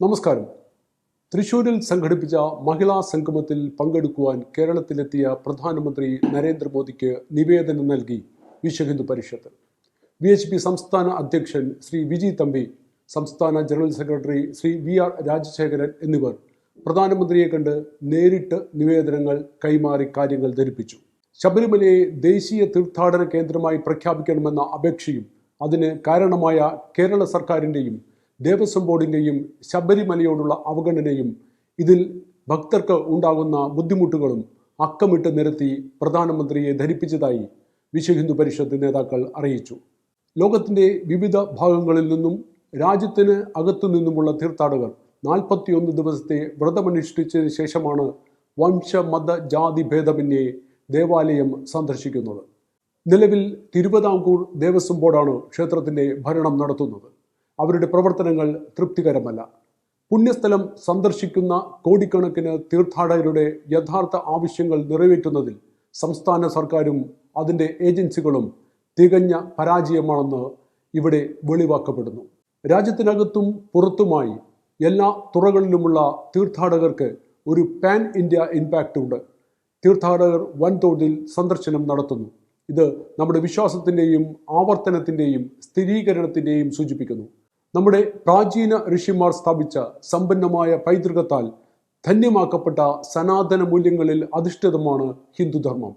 നമസ്കാരം. തൃശൂരിൽ സംഘടിപ്പിച്ച മഹിളാ സംഗമത്തിൽ പങ്കെടുക്കുവാൻ കേരളത്തിലെത്തിയ പ്രധാനമന്ത്രി നരേന്ദ്രമോദിക്ക് നിവേദനം നൽകി Vishwa Hindu Parishad. V H P സംസ്ഥാന അധ്യക്ഷൻ ശ്രീ വിജി തമ്പി സംസ്ഥാന general secretary Shri V R Rajasekharan എന്നിവർ പ്രധാനമന്ത്രിയെ കണ്ട് നേരിട്ട് നിവേദനങ്ങൾ കൈമാറി കാര്യങ്ങൾ ധരിപ്പിച്ചു. ശബരിമലയെ ദേശീയ തീർത്ഥാടന കേന്ദ്രമായി പ്രഖ്യാപിക്കണമെന്ന അപേക്ഷയും അതിന് കാരണമായ കേരള സർക്കാരിന്റെയും ദേവസ്വം ബോർഡിന്റെയും ശബരിമലയോടുള്ള അവഗണനയും ഇതിൽ ഭക്തർക്ക് ഉണ്ടാകുന്ന ബുദ്ധിമുട്ടുകളും അക്കമിട്ട് നിരത്തി പ്രധാനമന്ത്രിയെ ധരിപ്പിച്ചതായി വിശ്വ ഹിന്ദു പരിഷത്ത് നേതാക്കൾ അറിയിച്ചു. ലോകത്തിന്റെ വിവിധ ഭാഗങ്ങളിൽ നിന്നും രാജ്യത്തിന് അകത്തു നിന്നുമുള്ള തീർത്ഥാടകർ നാൽപ്പത്തിയൊന്ന് ദിവസത്തെ വ്രതമനുഷ്ഠിച്ചതിന് ശേഷമാണ് വംശ മത ജാതി ഭേദമന്യേ ദേവാലയം സന്ദർശിക്കുന്നത്. നിലവിൽ തിരുവിതാംകൂർ ദേവസ്വം ബോർഡാണ് ക്ഷേത്രത്തിന്റെ ഭരണം നടത്തുന്നത്. അവരുടെ പ്രവർത്തനങ്ങൾ തൃപ്തികരമല്ല. പുണ്യസ്ഥലം സന്ദർശിക്കുന്ന കോടിക്കണക്കിന് തീർത്ഥാടകരുടെ യഥാർത്ഥ ആവശ്യങ്ങൾ നിറവേറ്റുന്നതിൽ സംസ്ഥാന സർക്കാരും അതിന്റെ ഏജൻസികളും തികഞ്ഞ പരാജയമാണെന്ന് ഇവിടെ വെളിവാക്കപ്പെടുന്നു. രാജ്യത്തിനകത്തും പുറത്തുമായി എല്ലാ തുറകളിലുമുള്ള തീർത്ഥാടകർക്ക് ഒരു പാൻ ഇന്ത്യ ഇമ്പാക്റ്റ് ഉണ്ട്. തീർത്ഥാടകർ വൻതോതിൽ സന്ദർശനം നടത്തുന്നു. ഇത് നമ്മുടെ വിശ്വാസത്തിന്റെയും ആവർത്തനത്തിന്റെയും സ്ഥിരീകരണത്തിന്റെയും സൂചിപ്പിക്കുന്നു. നമ്മുടെ പ്രാചീന ഋഷിമാർ സ്ഥാപിച്ച സമ്പന്നമായ പൈതൃകത്താൽ ധന്യമാക്കപ്പെട്ട സനാതന മൂല്യങ്ങളിൽ അധിഷ്ഠിതമാണ് ഹിന്ദുധർമ്മം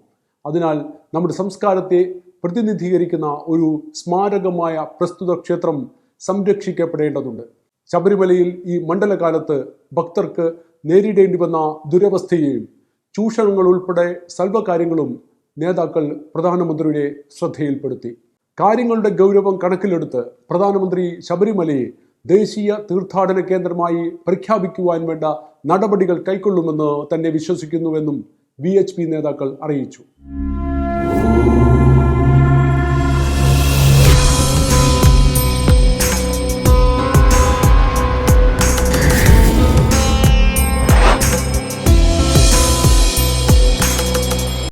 അതിനാൽ നമ്മുടെ സംസ്കാരത്തെ പ്രതിനിധീകരിക്കുന്ന ഒരു സ്മാരകമായ പ്രസ്തുത ക്ഷേത്രം സംരക്ഷിക്കപ്പെടേണ്ടതുണ്ട്. ശബരിമലയിൽ ഈ മണ്ഡലകാലത്ത് ഭക്തർക്ക് നേരിടേണ്ടി വന്ന ദുരവസ്ഥയെയും ചൂഷണങ്ങൾ ഉൾപ്പെടെ സർവകാര്യങ്ങളും നേതാക്കൾ പ്രധാനമന്ത്രിയുടെ ശ്രദ്ധയിൽപ്പെടുത്തി. കാര്യങ്ങളുടെ ഗൗരവം കണക്കിലെടുത്ത് പ്രധാനമന്ത്രി ശബരിമലയെ ദേശീയ തീർത്ഥാടന കേന്ദ്രമായി പ്രഖ്യാപിക്കുവാൻ വേണ്ട നടപടികൾ കൈക്കൊള്ളുമെന്ന് തന്നെ വിശ്വസിക്കുന്നുവെന്നും വി നേതാക്കൾ അറിയിച്ചു.